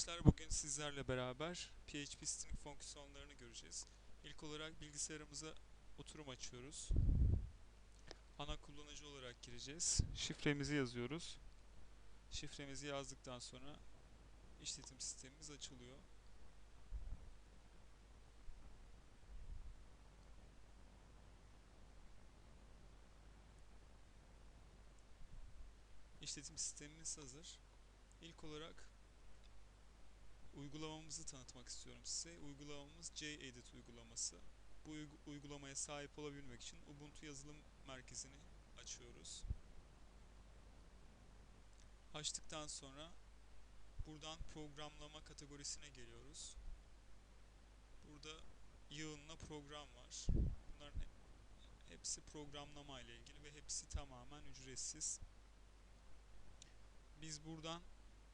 arkadaşlar bugün sizlerle beraber PHP string fonksiyonlarını göreceğiz. İlk olarak bilgisayarımıza oturum açıyoruz. Ana kullanıcı olarak gireceğiz. Şifremizi yazıyoruz. Şifremizi yazdıktan sonra işletim sistemimiz açılıyor. İşletim sistemimiz hazır. İlk olarak uygulamamızı tanıtmak istiyorum size. Uygulamamız JEdit uygulaması. Bu uygu- uygulamaya sahip olabilmek için Ubuntu yazılım merkezini açıyoruz. Açtıktan sonra buradan programlama kategorisine geliyoruz. Burada yığınla program var. Bunların he- hepsi programlama ile ilgili ve hepsi tamamen ücretsiz. Biz buradan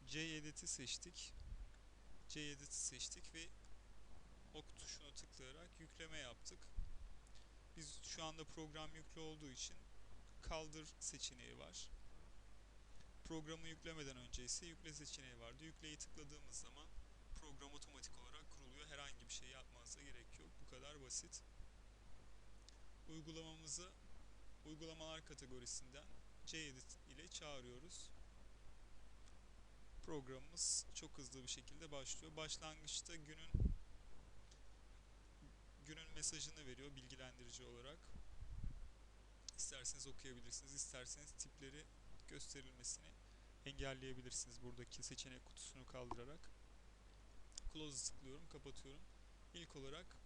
JEdit'i seçtik. Jedit'i seçtik ve ok tuşuna tıklayarak yükleme yaptık. Biz şu anda program yüklü olduğu için kaldır seçeneği var. Programı yüklemeden önce ise yükle seçeneği vardı. Yükleyi tıkladığımız zaman program otomatik olarak kuruluyor. Herhangi bir şey yapmanıza gerek yok. Bu kadar basit. Uygulamamızı uygulamalar kategorisinden Jedit ile çağırıyoruz programımız çok hızlı bir şekilde başlıyor. Başlangıçta günün günün mesajını veriyor bilgilendirici olarak. İsterseniz okuyabilirsiniz, isterseniz tipleri gösterilmesini engelleyebilirsiniz buradaki seçenek kutusunu kaldırarak. Close'ı tıklıyorum, kapatıyorum. İlk olarak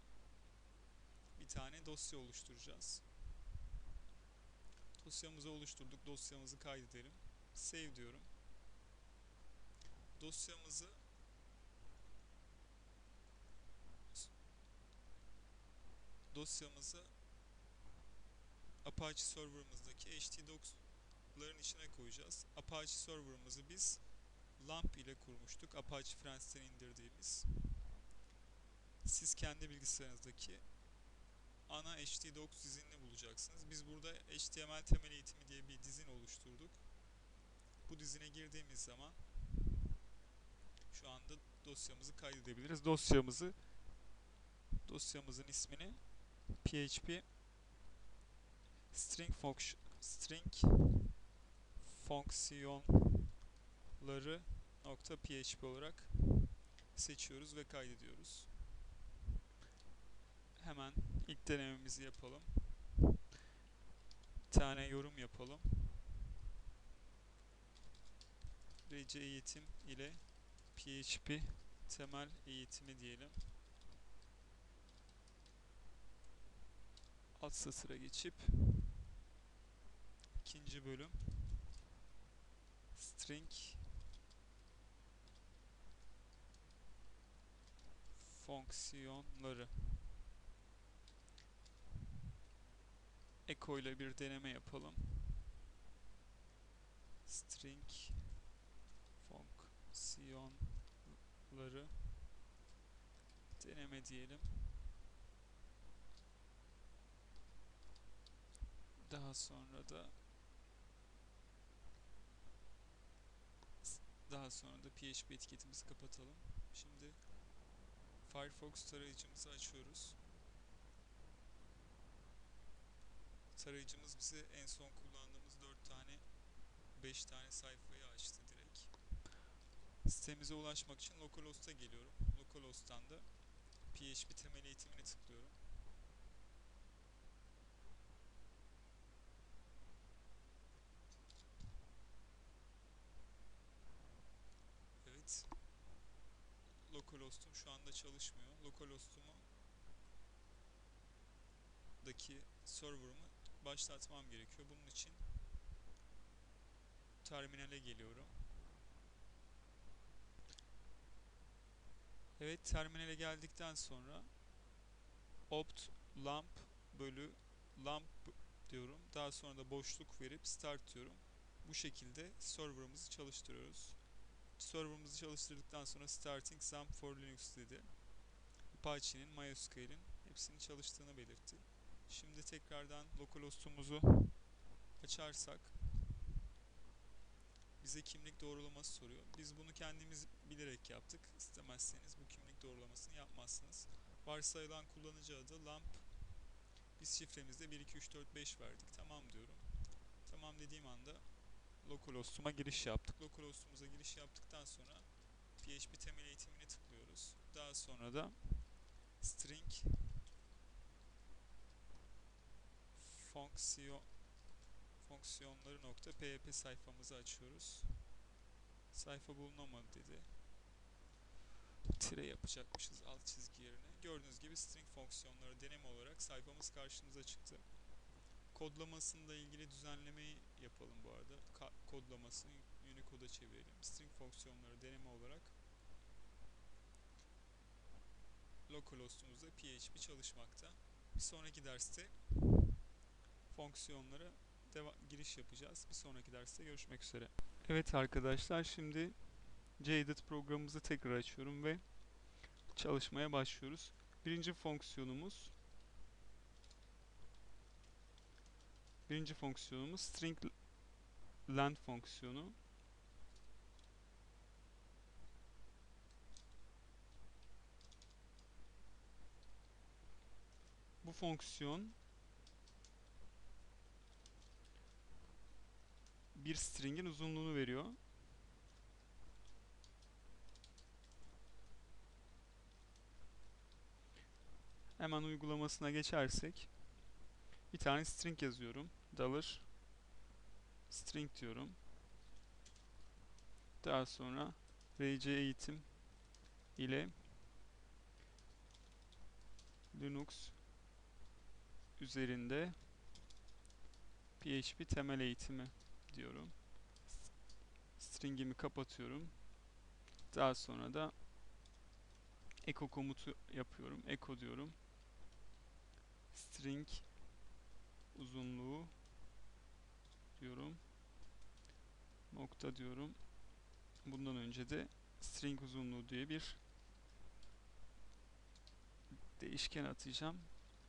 bir tane dosya oluşturacağız. Dosyamızı oluşturduk, dosyamızı kaydedelim. Save diyorum dosyamızı dosyamızı Apache serverımızdaki htdocs'ların içine koyacağız. Apache serverımızı biz LAMP ile kurmuştuk. Apache Friends'ten indirdiğimiz. Siz kendi bilgisayarınızdaki ana htdocs dizinini bulacaksınız. Biz burada HTML temel eğitimi diye bir dizin oluşturduk. Bu dizine girdiğimiz zaman şu anda dosyamızı kaydedebiliriz. Dosyamızı dosyamızın ismini php string function string fonksiyonları nokta php olarak seçiyoruz ve kaydediyoruz. Hemen ilk denememizi yapalım. Bir tane yorum yapalım. RC eğitim ile PHP temel eğitimi diyelim. Alt satıra geçip ikinci bölüm string fonksiyonları Eko ile bir deneme yapalım. String fonksiyonları deneme diyelim. Daha sonra da daha sonra da PHP etiketimizi kapatalım. Şimdi Firefox tarayıcımızı açıyoruz. Tarayıcımız bize en son kullandığımız 4 tane 5 tane sayfayı açtı direkt. Sitemize ulaşmak için localhost'a geliyorum. Localhost'tan da PHP temel eğitimine tıklıyorum. Evet. Localhost'um şu anda çalışmıyor. Localhost'umu daki server'ımı başlatmam gerekiyor. Bunun için terminale geliyorum. Evet terminale geldikten sonra opt lamp bölü lamp diyorum. Daha sonra da boşluk verip start diyorum. Bu şekilde serverımızı çalıştırıyoruz. Serverımızı çalıştırdıktan sonra starting XAMPP for Linux dedi. Apache'nin, MySQL'in hepsinin çalıştığını belirtti. Şimdi tekrardan localhost'umuzu açarsak bize kimlik doğrulaması soruyor. Biz bunu kendimiz bilerek yaptık. İstemezseniz bu kimlik doğrulamasını yapmazsınız. Varsayılan kullanıcı adı lamp. Biz şifremizde 1 2 3 4 5 verdik. Tamam diyorum. Tamam dediğim anda localhost'uma giriş yaptık. Localhost'umuza giriş yaptıktan sonra PHP temel eğitimine tıklıyoruz. Daha sonra da string fonksiyon fonksiyonları nokta php sayfamızı açıyoruz. Sayfa bulunamadı dedi. Tire yapacakmışız alt çizgi yerine. Gördüğünüz gibi string fonksiyonları deneme olarak sayfamız karşımıza çıktı. Kodlamasıyla ilgili düzenlemeyi yapalım bu arada. Ka kodlamasını Unicode'a çevirelim. String fonksiyonları deneme olarak localhost'umuzda PHP çalışmakta. Bir sonraki derste fonksiyonlara giriş yapacağız. Bir sonraki derste görüşmek üzere. Evet arkadaşlar şimdi JEdit programımızı tekrar açıyorum ve çalışmaya başlıyoruz. Birinci fonksiyonumuz birinci fonksiyonumuz string length fonksiyonu. Bu fonksiyon bir stringin uzunluğunu veriyor. Hemen uygulamasına geçersek bir tane string yazıyorum. Dollar string diyorum. Daha sonra RC eğitim ile Linux üzerinde PHP temel eğitimi diyorum. Stringimi kapatıyorum. Daha sonra da echo komutu yapıyorum. Echo diyorum. String uzunluğu diyorum. Nokta diyorum. Bundan önce de string uzunluğu diye bir değişken atacağım.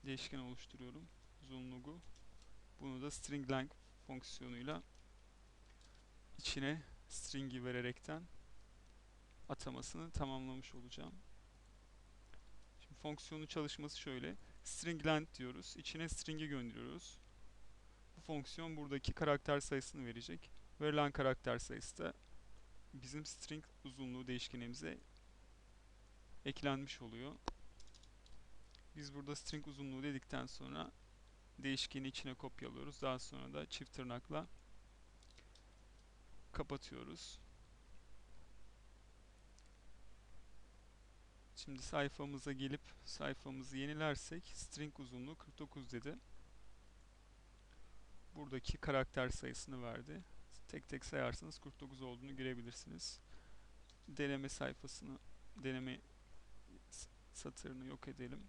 Değişken oluşturuyorum. Uzunluğu. Bunu da string length fonksiyonuyla içine string'i vererekten atamasını tamamlamış olacağım. Şimdi fonksiyonun çalışması şöyle. String length diyoruz. İçine string'i gönderiyoruz. Bu fonksiyon buradaki karakter sayısını verecek. Verilen karakter sayısı da bizim string uzunluğu değişkenimize eklenmiş oluyor. Biz burada string uzunluğu dedikten sonra değişkeni içine kopyalıyoruz. Daha sonra da çift tırnakla kapatıyoruz. Şimdi sayfamıza gelip sayfamızı yenilersek string uzunluğu 49 dedi. Buradaki karakter sayısını verdi. Tek tek sayarsanız 49 olduğunu görebilirsiniz. Deneme sayfasını, deneme satırını yok edelim.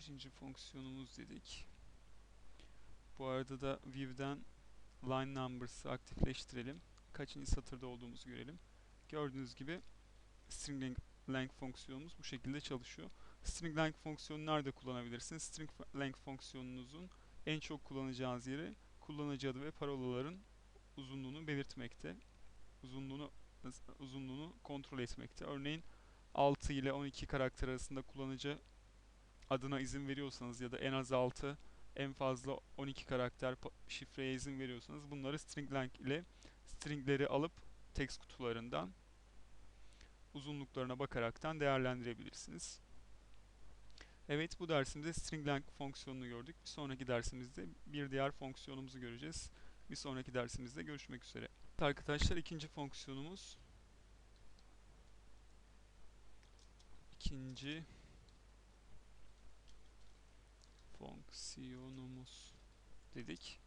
Birinci fonksiyonumuz dedik. Bu arada da view'den line numbers'ı aktifleştirelim. Kaçıncı satırda olduğumuzu görelim. Gördüğünüz gibi string length fonksiyonumuz bu şekilde çalışıyor. String length fonksiyonu nerede kullanabilirsiniz? String length fonksiyonunuzun en çok kullanacağınız yeri kullanıcı adı ve parolaların uzunluğunu belirtmekte. Uzunluğunu uzunluğunu kontrol etmekte. Örneğin 6 ile 12 karakter arasında kullanıcı adına izin veriyorsanız ya da en az 6 en fazla 12 karakter şifreye izin veriyorsanız bunları string length ile stringleri alıp text kutularından uzunluklarına bakaraktan değerlendirebilirsiniz. Evet bu dersimizde string length fonksiyonunu gördük. Bir sonraki dersimizde bir diğer fonksiyonumuzu göreceğiz. Bir sonraki dersimizde görüşmek üzere. Arkadaşlar ikinci fonksiyonumuz ikinci fonksiyonumuz dedik.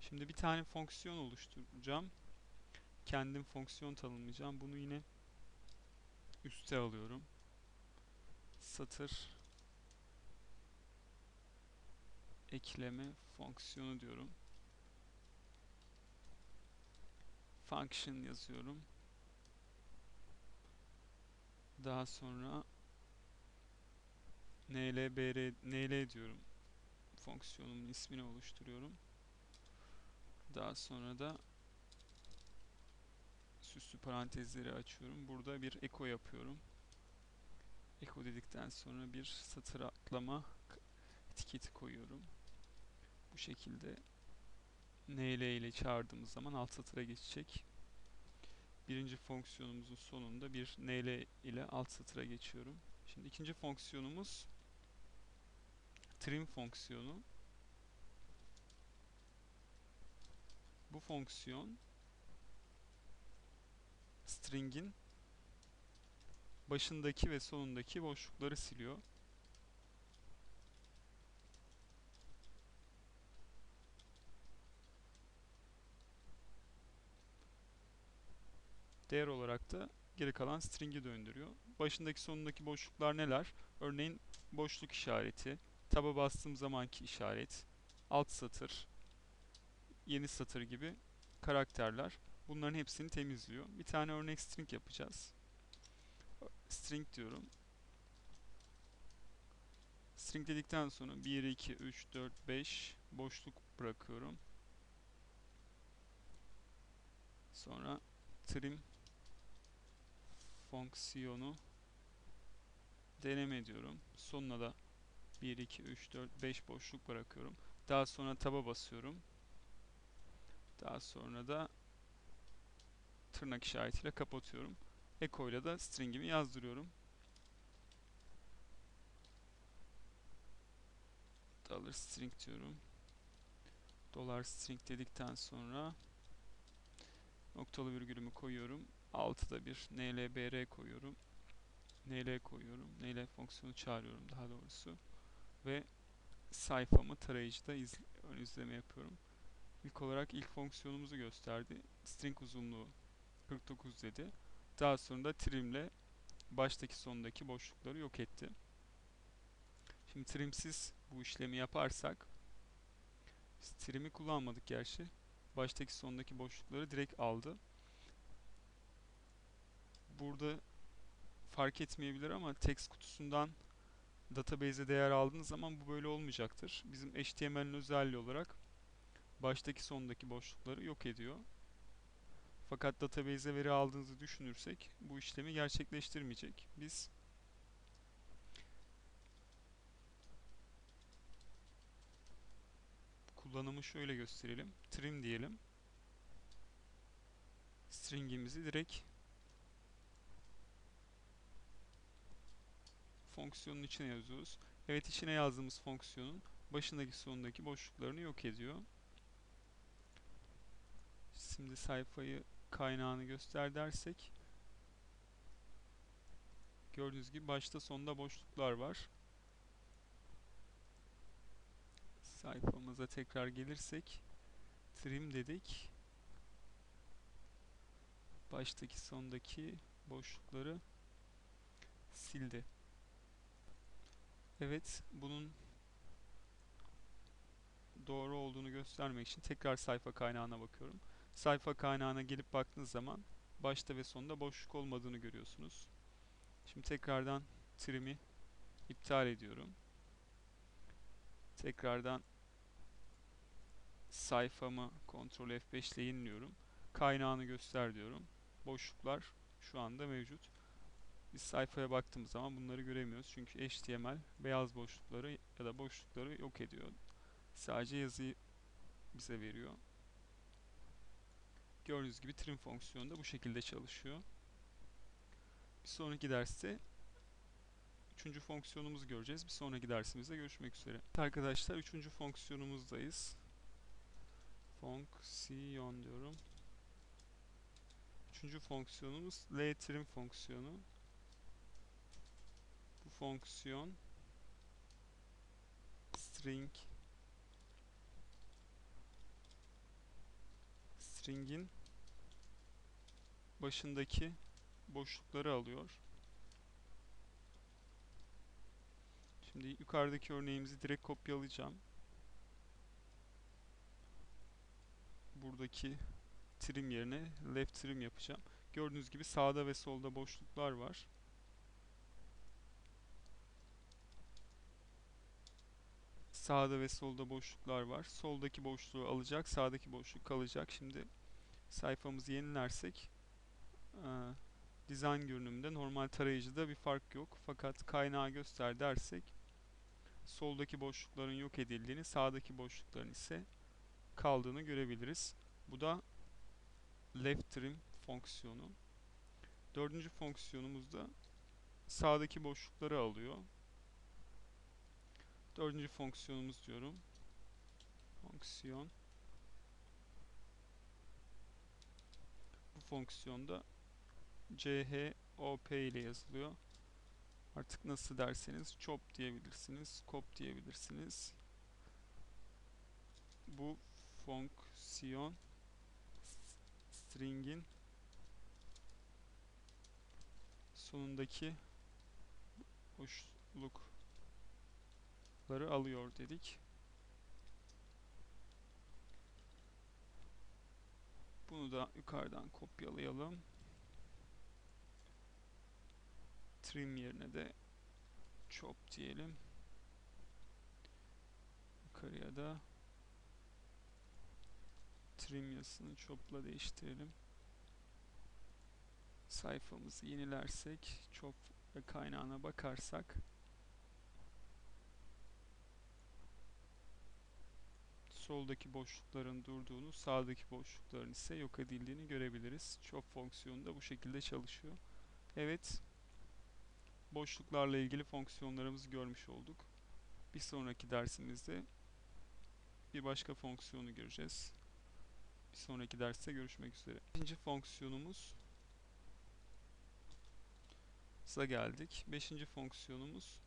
Şimdi bir tane fonksiyon oluşturacağım. Kendim fonksiyon tanımlayacağım. Bunu yine üste alıyorum. Satır ekleme fonksiyonu diyorum. Function yazıyorum. Daha sonra nlbr nl diyorum. Fonksiyonumun ismini oluşturuyorum. Daha sonra da süslü parantezleri açıyorum. Burada bir eko yapıyorum. Eko dedikten sonra bir satır atlama etiketi koyuyorum. Bu şekilde nl ile çağırdığımız zaman alt satıra geçecek. Birinci fonksiyonumuzun sonunda bir nl ile alt satıra geçiyorum. Şimdi ikinci fonksiyonumuz trim fonksiyonu. Bu fonksiyon string'in başındaki ve sonundaki boşlukları siliyor. Değer olarak da geri kalan string'i döndürüyor. Başındaki sonundaki boşluklar neler? Örneğin boşluk işareti, taba bastığım zamanki işaret, alt satır, yeni satır gibi karakterler. Bunların hepsini temizliyor. Bir tane örnek string yapacağız. String diyorum. String dedikten sonra 1, 2, 3, 4, 5 boşluk bırakıyorum. Sonra trim fonksiyonu deneme diyorum. Sonuna da 1, 2, 3, 4, 5 boşluk bırakıyorum. Daha sonra taba basıyorum. Daha sonra da tırnak işaretiyle kapatıyorum. Eko ile de stringimi yazdırıyorum. Dollar string diyorum. Dolar string dedikten sonra noktalı virgülümü koyuyorum. Altıda bir nlbr koyuyorum. nl koyuyorum. nl fonksiyonu çağırıyorum daha doğrusu. Ve sayfamı tarayıcıda ön izleme yapıyorum. İlk olarak ilk fonksiyonumuzu gösterdi. String uzunluğu 49 dedi. Daha sonra da trimle baştaki sondaki boşlukları yok etti. Şimdi trimsiz bu işlemi yaparsak trim'i kullanmadık gerçi. Baştaki sondaki boşlukları direkt aldı. Burada fark etmeyebilir ama text kutusundan database'e değer aldığınız zaman bu böyle olmayacaktır. Bizim HTML'in özelliği olarak baştaki sondaki boşlukları yok ediyor. Fakat database'e veri aldığınızı düşünürsek bu işlemi gerçekleştirmeyecek. Biz kullanımı şöyle gösterelim. Trim diyelim. String'imizi direkt fonksiyonun içine yazıyoruz. Evet içine yazdığımız fonksiyonun başındaki sonundaki boşluklarını yok ediyor. Şimdi sayfayı kaynağını göster dersek gördüğünüz gibi başta sonda boşluklar var. Sayfamıza tekrar gelirsek trim dedik. Baştaki sondaki boşlukları sildi. Evet, bunun doğru olduğunu göstermek için tekrar sayfa kaynağına bakıyorum. Sayfa kaynağına gelip baktığınız zaman başta ve sonunda boşluk olmadığını görüyorsunuz. Şimdi tekrardan trim'i iptal ediyorum. Tekrardan sayfamı Ctrl F5 ile yeniliyorum. Kaynağını göster diyorum. Boşluklar şu anda mevcut. Biz sayfaya baktığımız zaman bunları göremiyoruz. Çünkü HTML beyaz boşlukları ya da boşlukları yok ediyor. Sadece yazıyı bize veriyor. Gördüğünüz gibi trim fonksiyonu da bu şekilde çalışıyor. Bir sonraki derste üçüncü fonksiyonumuzu göreceğiz. Bir sonraki dersimizde görüşmek üzere. Arkadaşlar üçüncü fonksiyonumuzdayız. Fonksiyon diyorum. Üçüncü fonksiyonumuz trim fonksiyonu. Fonksiyon string string'in başındaki boşlukları alıyor. Şimdi yukarıdaki örneğimizi direkt kopyalayacağım. Buradaki trim yerine left trim yapacağım. Gördüğünüz gibi sağda ve solda boşluklar var. Sağda ve solda boşluklar var. Soldaki boşluğu alacak, sağdaki boşluk kalacak. Şimdi sayfamızı yenilersek dizayn görünümünde normal tarayıcıda bir fark yok. Fakat kaynağı göster dersek soldaki boşlukların yok edildiğini, sağdaki boşlukların ise kaldığını görebiliriz. Bu da left trim fonksiyonu. Dördüncü fonksiyonumuz da sağdaki boşlukları alıyor. Dördüncü fonksiyonumuz diyorum. Fonksiyon. Bu fonksiyonda CHOP ile yazılıyor. Artık nasıl derseniz chop diyebilirsiniz, cop diyebilirsiniz. Bu fonksiyon string'in sonundaki boşlukları alıyor dedik. Bunu da yukarıdan kopyalayalım. Trim yerine de chop diyelim. Yukarıya da trim yazısını chop'la değiştirelim. Sayfamızı yenilersek chop kaynağına bakarsak soldaki boşlukların durduğunu, sağdaki boşlukların ise yok edildiğini görebiliriz. Chop fonksiyonu da bu şekilde çalışıyor. Evet, boşluklarla ilgili fonksiyonlarımızı görmüş olduk. Bir sonraki dersimizde bir başka fonksiyonu göreceğiz. Bir sonraki derste görüşmek üzere. İkinci fonksiyonumuz geldik. Beşinci fonksiyonumuz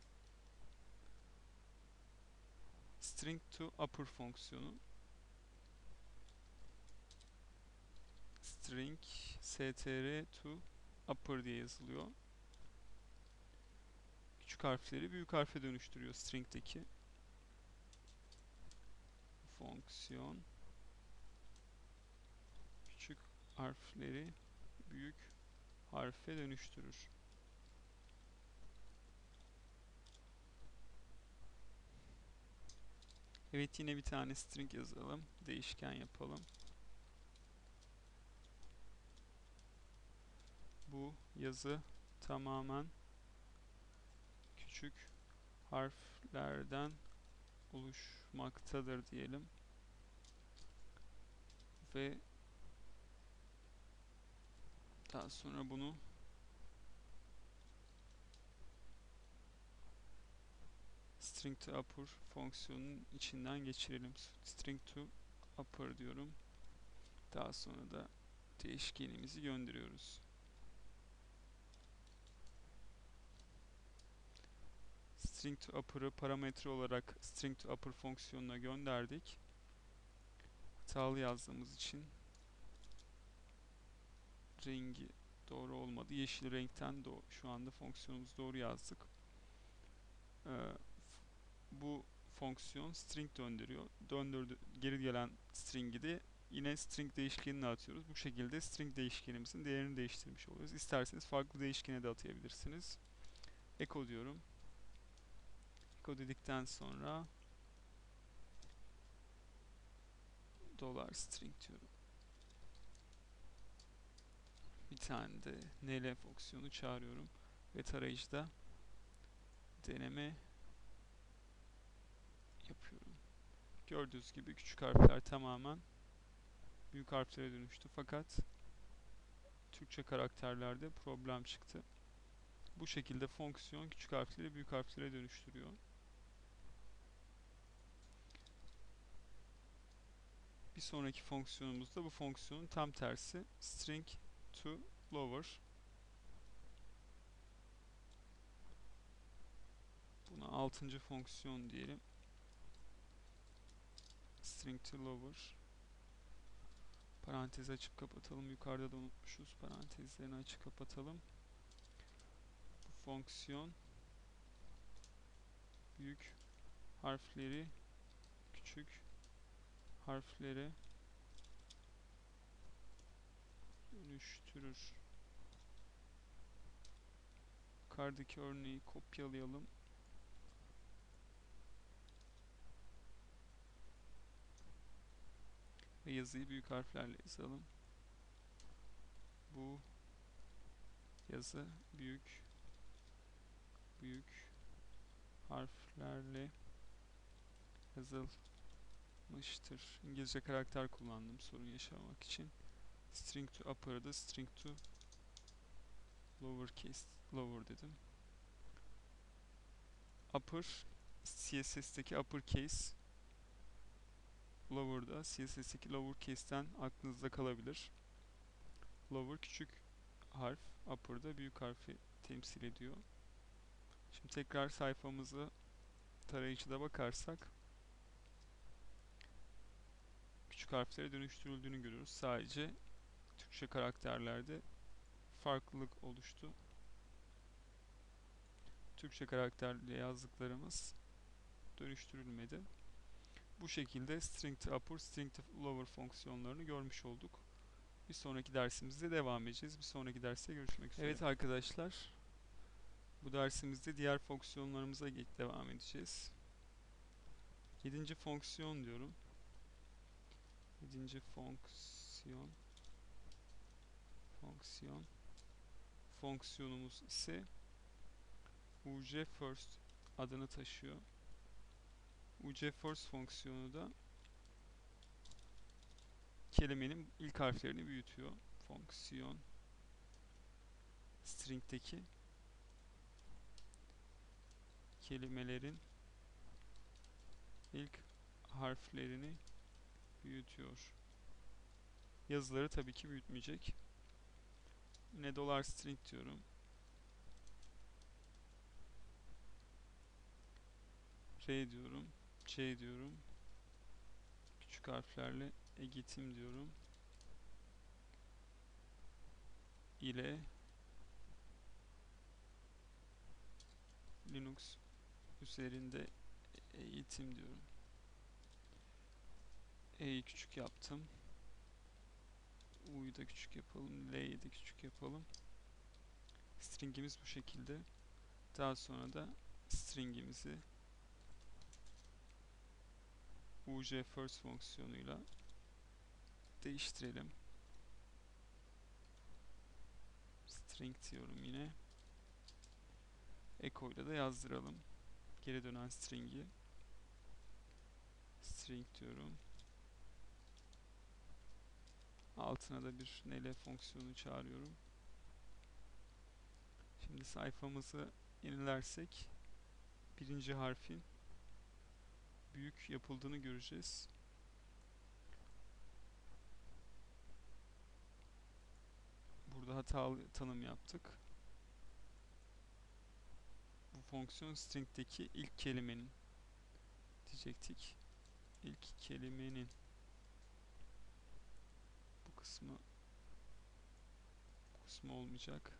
string to upper fonksiyonu. String str to upper diye yazılıyor. Küçük harfleri büyük harfe dönüştürüyor string'deki fonksiyon küçük harfleri büyük harfe dönüştürür. Evet yine bir tane string yazalım. Değişken yapalım. Bu yazı tamamen küçük harflerden oluşmaktadır diyelim. Ve daha sonra bunu string to upper fonksiyonun içinden geçirelim. String to upper diyorum. Daha sonra da değişkenimizi gönderiyoruz. string to upper'ı parametre olarak string to upper fonksiyonuna gönderdik. Hatalı yazdığımız için rengi doğru olmadı. Yeşil renkten de şu anda fonksiyonumuzu doğru yazdık. Ee, bu fonksiyon string döndürüyor. Döndürdü, geri gelen string'i de yine string değişkenine atıyoruz. Bu şekilde string değişkenimizin değerini değiştirmiş oluyoruz. İsterseniz farklı değişkene de atayabilirsiniz. Echo diyorum. Echo dedikten sonra dolar string diyorum. Bir tane de nl fonksiyonu çağırıyorum ve tarayıcıda deneme yapıyorum. Gördüğünüz gibi küçük harfler tamamen büyük harflere dönüştü fakat Türkçe karakterlerde problem çıktı. Bu şekilde fonksiyon küçük harfleri büyük harflere dönüştürüyor. Bir sonraki fonksiyonumuzda bu fonksiyonun tam tersi string to lower. Buna altıncı fonksiyon diyelim. String to lower. Parantez açıp kapatalım. Yukarıda da unutmuşuz. Parantezlerini açıp kapatalım. Bu fonksiyon büyük harfleri küçük harfleri dönüştürür. Yukarıdaki örneği kopyalayalım. Ve yazıyı büyük harflerle yazalım. Bu yazı büyük büyük harflerle yazılmıştır. İngilizce karakter kullandım sorun yaşamak için. String to upper'da string to lowercase lower dedim. Upper CSS'teki uppercase lower'da CSS'teki lowercase'ten aklınızda kalabilir. Lower küçük harf, upper'da büyük harfi temsil ediyor. Şimdi tekrar sayfamızı tarayıcıda bakarsak küçük harflere dönüştürüldüğünü görüyoruz. Sadece Türkçe karakterlerde farklılık oluştu. Türkçe karakterle yazdıklarımız dönüştürülmedi. Bu şekilde string to upper, string to lower fonksiyonlarını görmüş olduk. Bir sonraki dersimizde devam edeceğiz. Bir sonraki derste görüşmek üzere. Evet arkadaşlar. Bu dersimizde diğer fonksiyonlarımıza devam edeceğiz. Yedinci fonksiyon diyorum. Yedinci fonksiyon fonksiyon fonksiyonumuz ise UC first adını taşıyor. UC fonksiyonu da kelimenin ilk harflerini büyütüyor. Fonksiyon string'teki kelimelerin ilk harflerini büyütüyor. Yazıları tabii ki büyütmeyecek. Yine dolar string diyorum. R diyorum. C diyorum. Küçük harflerle eğitim diyorum. ile Linux üzerinde eğitim diyorum. E'yi küçük yaptım. U'yu da küçük yapalım. L'yi de küçük yapalım. Stringimiz bu şekilde. Daha sonra da stringimizi UC first fonksiyonuyla değiştirelim. String diyorum yine. Echo ile de yazdıralım. Geri dönen string'i. String diyorum. Altına da bir nele fonksiyonu çağırıyorum. Şimdi sayfamızı yenilersek birinci harfin büyük yapıldığını göreceğiz. Burada hatalı tanım yaptık. Bu fonksiyon string'deki ilk kelimenin diyecektik. İlk kelimenin bu kısmı bu kısmı olmayacak.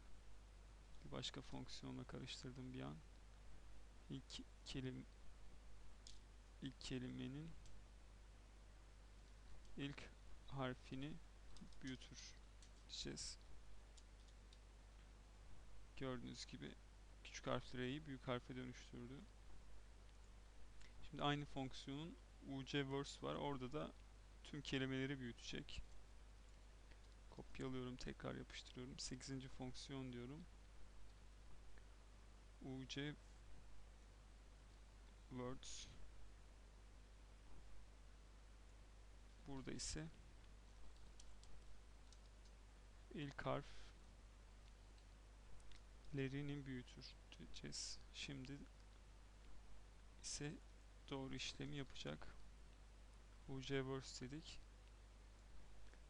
Bir başka fonksiyonla karıştırdım bir an. İlk kelim ilk kelimenin ilk harfini büyütür diyeceğiz. Gördüğünüz gibi küçük harfleri büyük harfe dönüştürdü. Şimdi aynı fonksiyonun UC verse var. Orada da tüm kelimeleri büyütecek. Kopyalıyorum, tekrar yapıştırıyorum. 8. fonksiyon diyorum. UC Burada ise ilk harflerini büyüteceğiz. Şimdi ise doğru işlemi yapacak. UCverse dedik.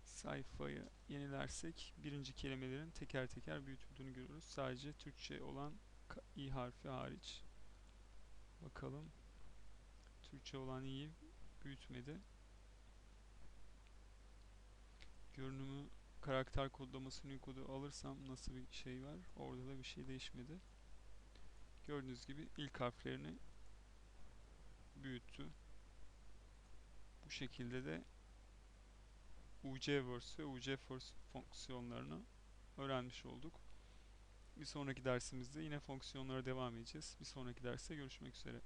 Sayfayı yenilersek birinci kelimelerin teker teker büyütüldüğünü görürüz. Sadece Türkçe olan i harfi hariç. Bakalım. Türkçe olan i'yi büyütmedi görünümü karakter kodlamasını kodu alırsam nasıl bir şey var? Orada da bir şey değişmedi. Gördüğünüz gibi ilk harflerini büyüttü. Bu şekilde de UCverse ve UCForce fonksiyonlarını öğrenmiş olduk. Bir sonraki dersimizde yine fonksiyonlara devam edeceğiz. Bir sonraki derste görüşmek üzere